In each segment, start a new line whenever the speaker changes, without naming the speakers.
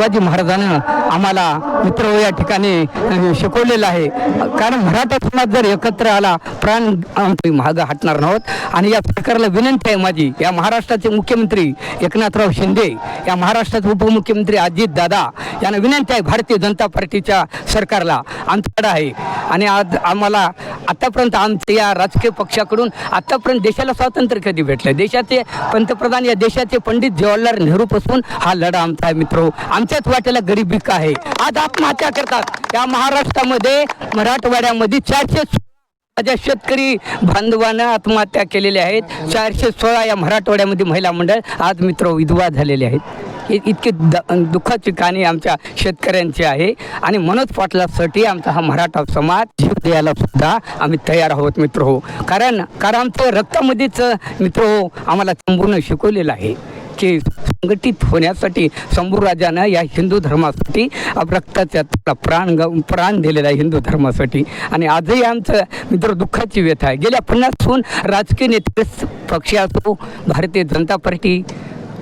शिवाजी महाराजांना आम्हाला मित्र या ठिकाणी शिकवलेलं आहे. कारण मराठा समाज जर एकत्र आला प्राण आमचे हटणार नव्हत. आणि या सरकारला विनंती आहे माझी या महाराष्ट्राचे मुख्यमंत्री एकनाथराव शिंदे या महाराष्ट्राचे उपमुख्यमंत्री अजित दादा यांना विनंती आहे भारतीय जनता पार्टीच्या सरकारला. आमच्याकडे आहे. आणि आज आम्हाला आतापर्यंत आमच्या या राजकीय पक्षाकडून आतापर्यंत देशाला स्वातंत्र्य कधी भेटलं? देशाचे पंतप्रधान या देशाचे पंडित जवाहरलाल नेहरूपासून हा लढा आमचा आहे मित्र. आमच्याच वाट्याला गरिबी का आहे. आज आत्महत्या करतात. या महाराष्ट्रामध्ये मराठवाड्यामध्ये चारशे माझ्या शेतकरी बांधवानं आत्महत्या केलेल्या आहेत. चारशे सोळा या मराठवाड्यामध्ये महिला मंडळ आज मित्र विधवा झालेले आहेत. इ- इतकी द दुःखाची कहाणी आमच्या शेतकऱ्यांची आहे. आणि मनोज पाटलासाठी आमचा हा मराठा समाज जीव द्यायला सुद्धा आम्ही तयार आहोत मित्र हो. कारण कारण आमचं रक्तामध्येच मित्र हो आम्हाला संपूर्ण शिकवलेलं आहे की संघटित होण्यासाठी शंभू राजानं या हिंदू धर्मासाठी रक्ताच्या प्राण ग- प्राण दिलेला आहे हिंदू धर्मासाठी. आणि आजही आमचं मित्र दुःखाची व्यथा आहे. गेल्या पन्नासहून राजकीय नेते पक्ष असो भारतीय जनता पार्टी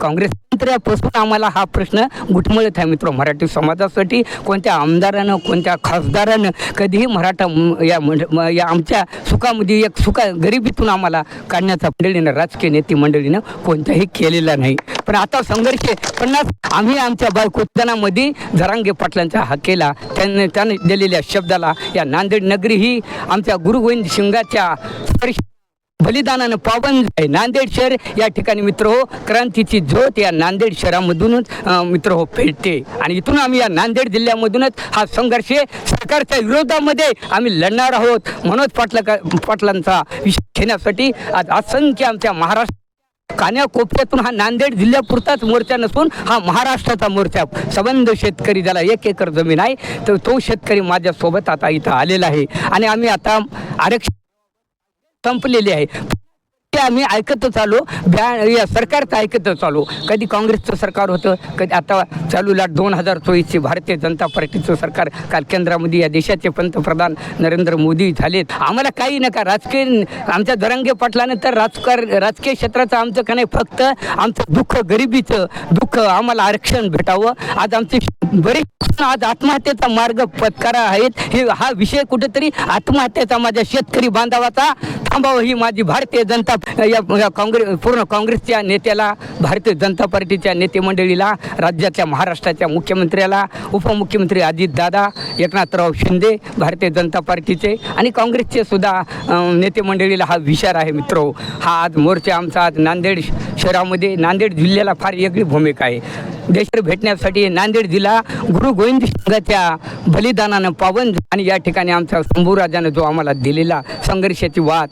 काँग्रेस मंत्र्यापासून आम्हाला हा प्रश्न गुटमळत आहे मित्र. मराठी समाजासाठी कोणत्या आमदारानं कोणत्या खासदारानं कधीही मराठा या मंड- या आमच्या सुखामध्ये एक सुखा गरिबीतून आम्हाला काढण्याचा मंडळीनं राजकीय नेते मंडळीनं कोणताही केलेला नाही. पण आता संघर्ष पन्नास आम्ही आमच्या बायकोदानामध्ये जरांगे पाटलांचा हा केला. त्यांनी त्याने दिलेल्या शब्दाला या नांदेड नगरी ही आमच्या गुरु गोविंद सिंगाच्या स्पर्श बलिदानानं पावन आहे नांदेड शहर या ठिकाणी मित्र हो क्रांतीची ज्योत या नांदेड शहरामधूनच मित्र हो पेटते. आणि इथून आम्ही या नांदेड जिल्ह्यामधूनच हा संघर्ष सरकारच्या विरोधामध्ये आम्ही लढणार आहोत. मनोज पाटला पाटलांचा विषय घेण्यासाठी आज असंख्य आमच्या महाराष्ट्र कान्याकोपऱ्यातून हा नांदेड जिल्ह्यापुरताच मोर्चा नसून हा महाराष्ट्राचा मोर्चा. संबंध शेतकरी ज्याला एक एकर जमीन आहे तर तो शेतकरी माझ्यासोबत आता इथं आलेला आहे. आणि आम्ही आता आरक्षण संपलेली आहे. ते आम्ही ऐकतच आलो. ब्या या सरकारचं ऐकतच आलो. कधी काँग्रेसचं सरकार होतं कधी आता चालूला दोन हजार चोवीसचे भारतीय जनता पार्टीचं सरकार काल केंद्रामध्ये या देशाचे पंतप्रधान नरेंद्र मोदी झालेत. आम्हाला काही नका. राजकीय आमच्या दरंगे पाटलानं तर राजकार राजकीय क्षेत्राचं आमचं का नाही? फक्त आमचं दुःख गरिबीचं दुःख आम्हाला आरक्षण भेटावं. आज आमचे बरेच आज आत्महत्येचा मार्ग पत्कारा आहेत. हे हा विषय कुठेतरी आत्महत्येचा माझ्या शेतकरी बांधवाचा थांबावं ही माझी भारतीय जनता या काँग्रेस पूर्ण काँग्रेसच्या नेत्याला भारतीय जनता पार्टीच्या नेते मंडळीला राज्याच्या महाराष्ट्राच्या मुख्यमंत्र्याला उपमुख्यमंत्री अजितदादा एकनाथराव शिंदे भारतीय जनता पार्टीचे आणि काँग्रेसचे सुद्धा नेते मंडळीला हा विचार आहे मित्र. हा आज मोर्चा आमचा आज नांदेड शहरामध्ये नांदेड जिल्ह्याला फार वेगळी भूमिका आहे. देश भेटण्यासाठी नांदेड जिल्हा गुरु गोविंद संघाच्या बलिदानानं पावन आणि या ठिकाणी आमच्या शंभूराजानं जो आम्हाला दिलेला संघर्षाची वाद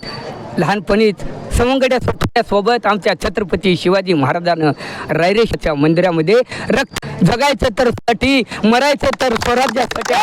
लहानपणीच सवंगड्या सोबत आमच्या छत्रपती शिवाजी महाराजानं रायरेशाच्या मंदिरामध्ये रक्त जगायचं तर साठी मरायचं तर स्वराज्यासाठी.